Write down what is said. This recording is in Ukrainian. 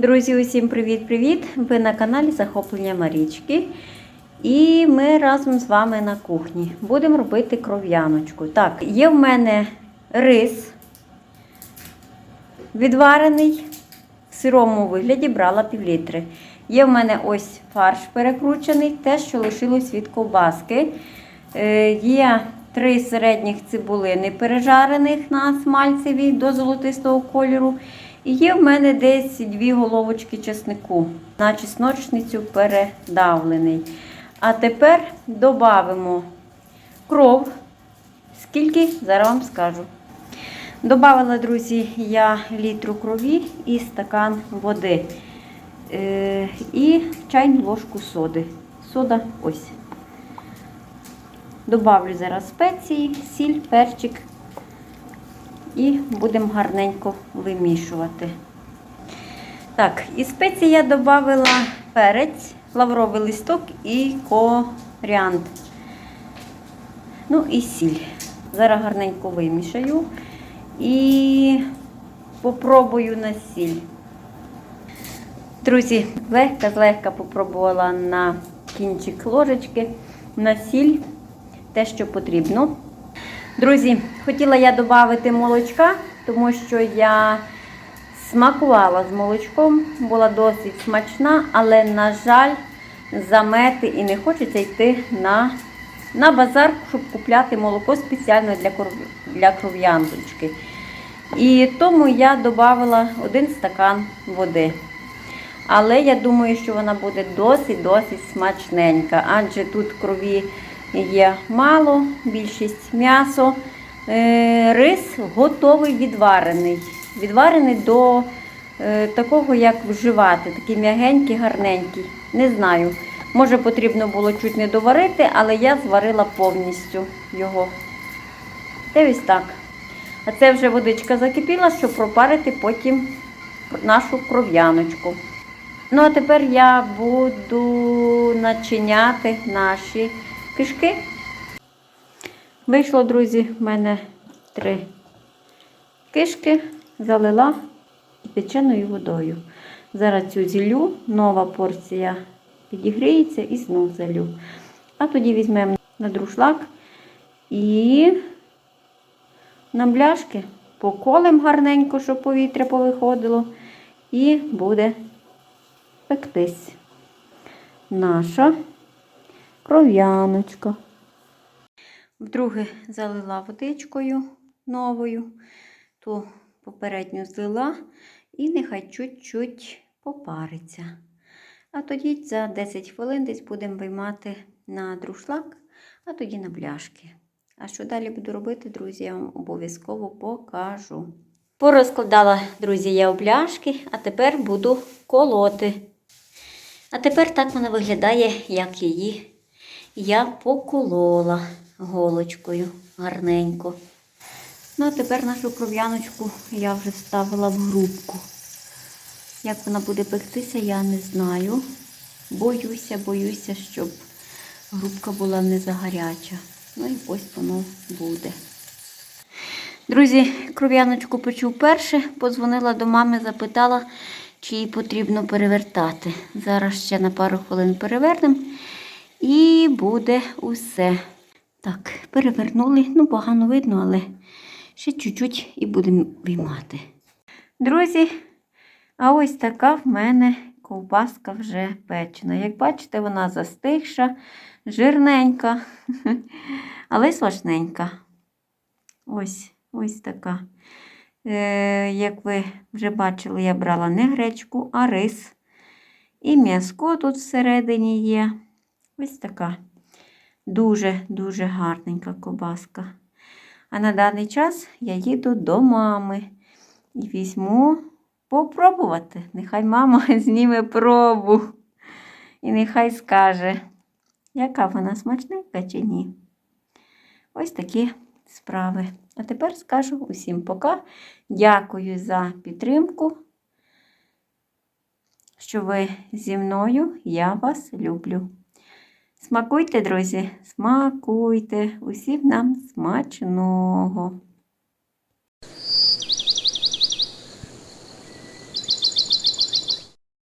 Друзі, усім привіт-привіт! Ви на каналі Захоплення Марічки. І ми разом з вами на кухні будемо робити кров'яночку. Так, є в мене рис відварений в сирому вигляді, брала півлітри. Є в мене ось фарш перекручений, те, що лишилось від ковбаски. Е, є три середніх цибулини пережарених на смальцеві до золотистого кольору. І є в мене десь дві головочки чеснику на чесночницю передавлений. А тепер додамо кров. Скільки, зараз вам скажу. Добавила, друзі, я літру крові і стакан води. Е, і чайну ложку соди. Сода ось. Добавлю зараз спеції, сіль, перчик і будемо гарненько вимішувати. Так, і спеції я додала перець, лавровий листок і коріандр. Ну і сіль. Зараз гарненько вимішаю і попробую на сіль. Друзі, легка-злегка попробувала на кінчик ложечки, на сіль, те, що потрібно. Друзі, хотіла я додати молочка, тому що я смакувала з молочком, була досить смачна, але, на жаль, замети і не хочеться йти на, на базар, щоб купляти молоко спеціально для, кров, для кров'яночки. І тому я додала один стакан води. Але я думаю, що вона буде досить-досить смачненька, адже тут крові є мало, більшість м'ясо. Е, Рис готовий відварений. Відварений до е, такого, як вживати, такий м'ягенький, гарненький. Не знаю. Може потрібно було чуть не доварити, але я зварила повністю його. Та так. А це вже водичка закипіла, щоб пропарити потім нашу кров'яночку. Ну, а тепер я буду начиняти наші кишки. Вийшло, друзі, в мене три кишки, залила печеною водою. Зараз цю зіллю, нова порція підігріється і знов залю. А тоді візьмемо на друшлак і на бляшки поколем гарненько, щоб повітря повиходило, і буде пектись наша кров'яночка. Вдруге залила водичкою новою, ту попередню злила і нехай чуть-чуть попариться. А тоді за 10 хвилин десь будемо виймати на друшлак, а тоді на бляшки. А що далі буду робити, друзі, я вам обов'язково покажу. Порозкладала, друзі, я обляшки, а тепер буду колоти. А тепер так вона виглядає, як її я поколола голочкою гарненько. Ну, а тепер нашу кров'яночку я вже ставила в грубку. Як вона буде пектися, я не знаю. Боюся, боюся, щоб грубка була не загаряча. Ну і ось воно буде. Друзі, кров'яночку почув перше, подзвонила до мами, запитала, чи їй потрібно перевертати. Зараз ще на пару хвилин перевернемо і буде усе. Так, перевернули. Ну, погано видно, але ще чуть-чуть і будемо виймати. Друзі, а ось така в мене ковбаска вже печена. Як бачите, вона застигша, жирненька, але смачненька. Ось, ось така. Е, Як ви вже бачили, я брала не гречку, а рис. І м'язко тут всередині є. Ось така. Дуже-дуже гарненька ковбаска. А на даний час я їду до мами і візьму попробувати. Нехай мама зніме пробу. І нехай скаже, яка вона смачненька чи ні. Ось такі справи. А тепер скажу усім пока. Дякую за підтримку. Що ви зі мною, я вас люблю. Смакуйте, друзі, смакуйте. Усім нам смачного.